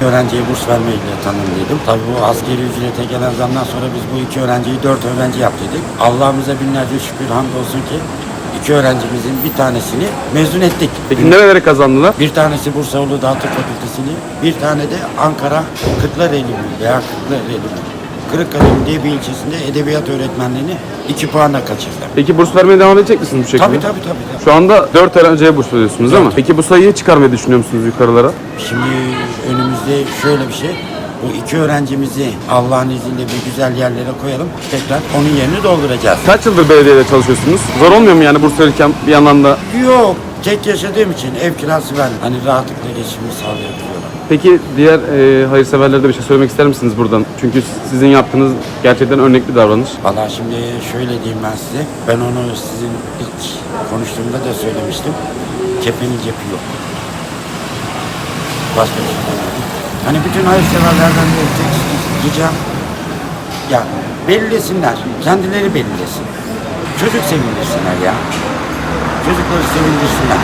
Öğrenciye burs vermeyle tanımlıydım. Tabii bu askeri ücrete gelen zamdan sonra biz bu iki öğrenciyi dört öğrenci yaptıydık. Allah'ımıza binlerce şükür hamdolsun ki iki öğrencimizin bir tanesini mezun ettik. Peki nerelere kazandılar? Bir tanesi Bursa Uludağ Tıp Fakültesini, bir tane de Ankara Kırklareli veya Kırklareli Kırıkkale diye bir ilçesinde edebiyat öğretmenliğini iki puanla kaçırdı. Peki burs vermeye devam edecek misiniz bu şekilde? Tabii tabii tabii. tabii. Şu anda 4 öğrenciye burs veriyorsunuz değil mi? Peki bu sayıyı çıkarmayı düşünüyor musunuz yukarılara? Şimdi önümüzde şöyle bir şey. Bu iki öğrencimizi Allah'ın izniyle bir güzel yerlere koyalım. Tekrar onun yerini dolduracağız. Kaç yıldır belediyede çalışıyorsunuz? Zor olmuyor mu yani burs verirken bir yandan da? Yok. Tek yaşadığım için ev kirası ben. Hani rahatlıkla geçimimi sağlayabiliyorum. Peki diğer e, hayırseverlere de bir şey söylemek ister misiniz buradan? Çünkü sizin yaptığınız gerçekten örnek bir davranış. Valla şimdi şöyle diyeyim ben size. Ben onu sizin ilk konuştuğumda da söylemiştim. Kefenin cepi yok. Başka bir şey. Hani bütün hayırseverlerden de tek ricam ya belirlesinler. Kendileri belirlesin. Çocuk sevindirsinler ya. Çocukları sevindirsinler.